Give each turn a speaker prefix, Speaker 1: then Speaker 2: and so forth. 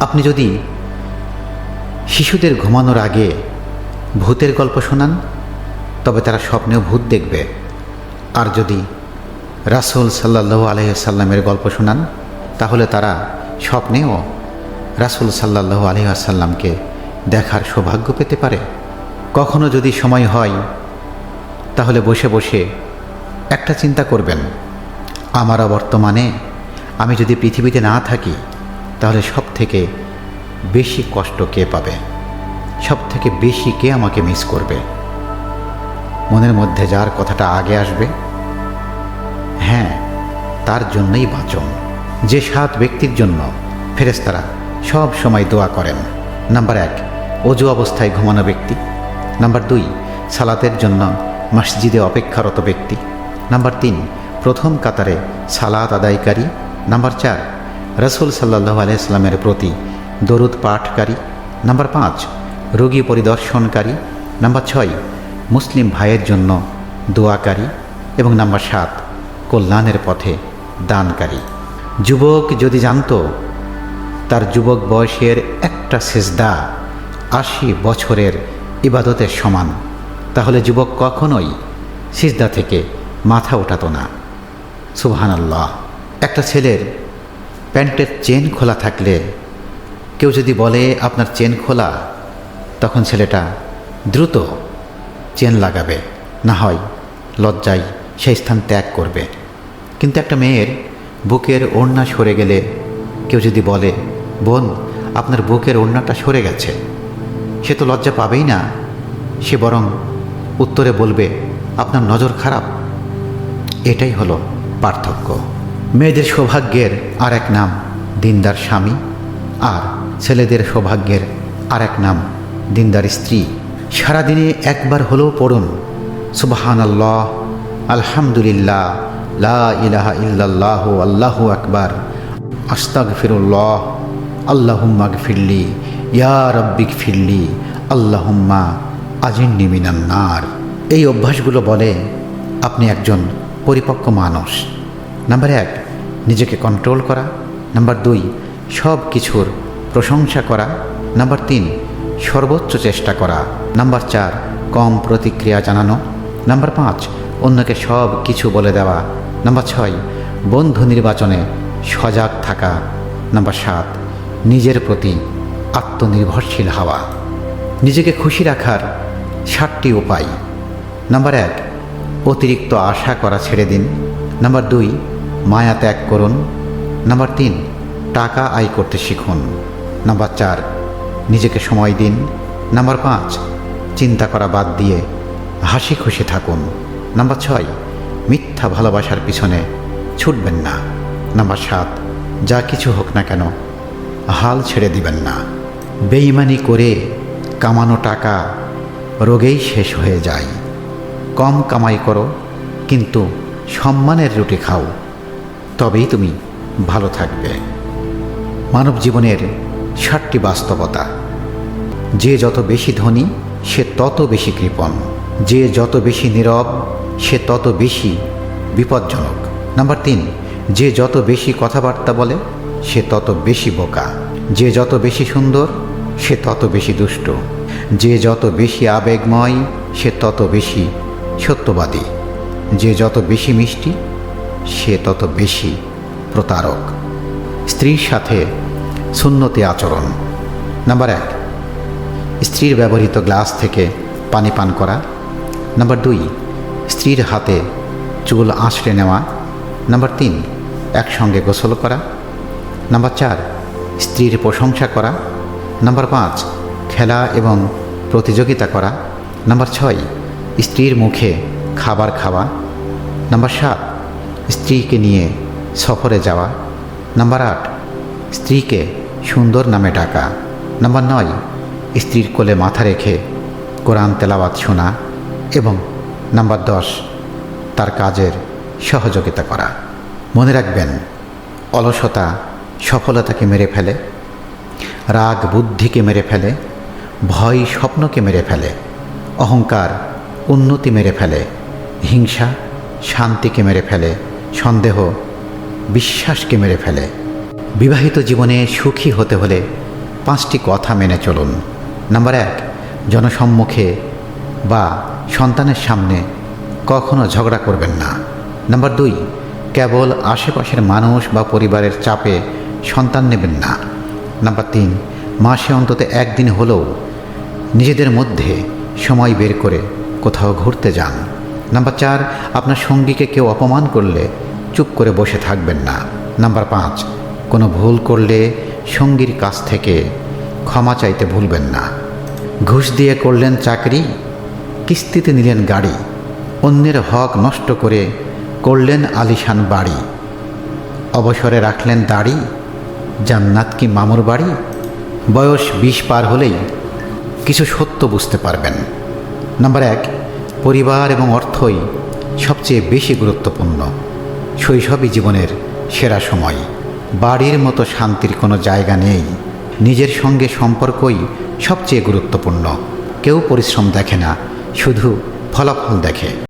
Speaker 1: আপনি যদি শিশুদের ঘুমানোর আগে ভূতের গল্প শোনান, তবে তারা স্বপ্নেও ভূত দেখবে। আর যদি রাসুল সাল্লাহ আলহিসাল্লামের গল্প শোনান, তাহলে তারা স্বপ্নেও রাসুল সাল্লাহ আলহিহাসাল্লামকে দেখার সৌভাগ্য পেতে পারে। কখনো যদি সময় হয়, তাহলে বসে বসে একটা চিন্তা করবেন আমারও বর্তমানে আমি যদি পৃথিবীতে না থাকি তাহলে সব থেকে বেশি কষ্ট কে পাবে? সব থেকে বেশি কে আমাকে মিস করবে? মনের মধ্যে যার কথাটা আগে আসবে হ্যাঁ তার জন্যই বাঁচন। যে সাত ব্যক্তির জন্য ফেরেস্তারা সব সময় দোয়া করেন। নাম্বার এক, অজু অবস্থায় ঘুমানো ব্যক্তি। নাম্বার দুই, সালাতের জন্য মসজিদে অপেক্ষারত ব্যক্তি। নাম্বার তিন, প্রথম কাতারে সালাত আদায়কারী। নাম্বার চার রসুল সাল্লাহ আলাইস্লামের প্রতি দরুদ পাঠকারী, নাম্বার পাঁচ, রোগী পরিদর্শনকারী, নাম্বার ছয়, মুসলিম ভাইয়ের জন্য দোয়াকারী এবং নাম্বার সাত, কল্যাণের পথে দানকারী। যুবক যদি জানতো তার যুবক বয়সের একটা সেজদা আশি বছরের ইবাদতের সমান, তাহলে যুবক কখনোই সিজদা থেকে মাথা ওঠাতো না। সুবহান আল্লাহ একটা ছেলের প্যান্টের চেন খোলা থাকলে কেউ যদি বলে, আপনার চেন খোলা, তখন ছেলেটা দ্রুত চেন লাগাবে। না হয় লজ্জায় সেই স্থান ত্যাগ করবে। কিন্তু একটা মেয়ের বুকের ওড়না সরে গেলে কেউ যদি বলে, বোন, আপনার বুকের ওড়নাটা সরে গেছে। সে তো লজ্জা পাবেই না। সে বরং উত্তরে বলবে, আপনার নজর খারাপ। এটাই হলো পার্থক্য। মেয়েদের সৌভাগ্যের আর এক নাম দিনদার স্বামী, আর ছেলেদের সৌভাগ্যের আর এক নাম দিনদার স্ত্রী। সারাদিনে একবার হলেও পড়ুন সুবাহান আল্লাহ আলহামদুলিল্লাহ, লা ইলাহা ইল্লাল্লাহ, আল্লাহু আকবার আস্তাক ফিরুল্লাহ আল্লাহুম্মাগ ফিরলি ইয়া রব্বিক ফিরলি আল্লাহুম্মা আজিন্নি মিনান্নার এই অভ্যাসগুলো বলে আপনি একজন পরিপক্ক মানুষ। নাম্বার এক নিজেকে কন্ট্রোল করা। নাম্বার দুই সব কিছুর প্রশংসা করা। নাম্বার তিন, সর্বোচ্চ চেষ্টা করা। নাম্বার চার, কম প্রতিক্রিয়া জানানো। নাম্বার পাঁচ, অন্যকে সব কিছু বলে দেওয়া। নাম্বার ছয়, বন্ধু নির্বাচনে সজাগ থাকা। নাম্বার সাত, নিজের প্রতি আত্মনির্ভরশীল হওয়া। নিজেকে খুশি রাখার ষাটটি উপায়। নাম্বার এক, অতিরিক্ত আশা করা ছেড়ে দিন। নাম্বার দুই মায়া ত্যাগ করুন। নাম্বার তিন, টাকা আয় করতে শিখুন। নাম্বার চার, নিজেকে সময় দিন। নাম্বার পাঁচ, চিন্তা করা বাদ দিয়ে হাসি খুশি থাকুন। নাম্বার ছয়, মিথ্যা ভালোবাসার পিছনে ছুটবেন না। নাম্বার সাত, যা কিছু হোক না কেন, হাল ছেড়ে দিবেন না। বেইমানি করে কামানো টাকা রোগেই শেষ হয়ে যায়। কম কামাই করো, কিন্তু সম্মানের রুটি খাও। তবেই তুমি ভালো থাকবে। মানব জীবনের ষাটটি বাস্তবতা। যে যত বেশি ধনী, সে তত বেশি কৃপণ। যে যত বেশি নীরব, সে তত বেশি বিপজ্জনক। নাম্বার তিন, যে যত বেশি কথাবার্তা বলে, সে তত বেশি বোকা। যে যত বেশি সুন্দর, সে তত বেশি দুষ্ট। যে যত বেশি আবেগময়, সে তত বেশি সত্যবাদী। যে যত বেশি মিষ্টি সে তত বেশি প্রতারক। স্ত্রীর সাথে শূন্যতে আচরণ। নাম্বার এক, স্ত্রীর ব্যবহৃত গ্লাস থেকে পানি পান করা। নাম্বার দুই, স্ত্রীর হাতে চুল আঁচড়ে নেওয়া। নাম্বার তিন, একসঙ্গে গোসল করা। নাম্বার চার, স্ত্রীর প্রশংসা করা। নাম্বার পাঁচ, খেলা এবং প্রতিযোগিতা করা। নাম্বার ছয়, স্ত্রীর মুখে খাবার খাওয়া। নাম্বার সাত স্ত্রীকে নিয়ে সফরে যাওয়া। নাম্বার আট, স্ত্রীকে সুন্দর নামে ডাকা। নাম্বার নয়, স্ত্রীর কোলে মাথা রেখে কোরআন তেলাওয়াত শোনা। এবং নাম্বার দশ, তার কাজের সহযোগিতা করা। মনে রাখবেন, অলসতা সফলতাকে মেরে ফেলে, রাগ বুদ্ধিকে মেরে ফেলে, ভয় স্বপ্নকে মেরে ফেলে, অহংকার উন্নতি মেরে ফেলে, হিংসা শান্তিকে মেরে ফেলে সন্দেহ, বিশ্বাসকে মেরে ফেলে। বিবাহিত জীবনে সুখী হতে হলে পাঁচটি কথা মেনে চলুন। নাম্বার এক, জনসম্মুখে বা সন্তানের সামনে কখনো ঝগড়া করবেন না। নাম্বার দুই, কেবল আশেপাশের মানুষ বা পরিবারের চাপে সন্তান নেবেন না। নাম্বার তিন, মাসে অন্তত একদিন হলেও নিজেদের মধ্যে সময় বের করে কোথাও ঘুরতে যান। নাম্বার চার, আপনার সঙ্গীকে কেউ অপমান করলে চুপ করে বসে থাকবেন না। নাম্বার পাঁচ, কোনো ভুল করলে সঙ্গীর কাছ থেকে ক্ষমা চাইতে ভুলবেন না। ঘুষ দিয়ে করলেন চাকরি, কিস্তিতে নিলেন গাড়ি, অন্যের হক নষ্ট করে করলেন আলিশান বাড়ি, অবসরে রাখলেন দাড়ি, জান্নাত কি মামুর বাড়ি? বয়স বিশ পার হলেই কিছু সত্য বুঝতে পারবেন। নাম্বার এক পরিবার এবং অর্থই সবচেয়ে বেশি গুরুত্বপূর্ণ। শৈশবই জীবনের সেরা সময়। বাড়ির মতো শান্তির কোনো জায়গা নেই। নিজের সঙ্গে সম্পর্কই সবচেয়ে গুরুত্বপূর্ণ। কেউ পরিশ্রম দেখে না, শুধু ফলাফল দেখে।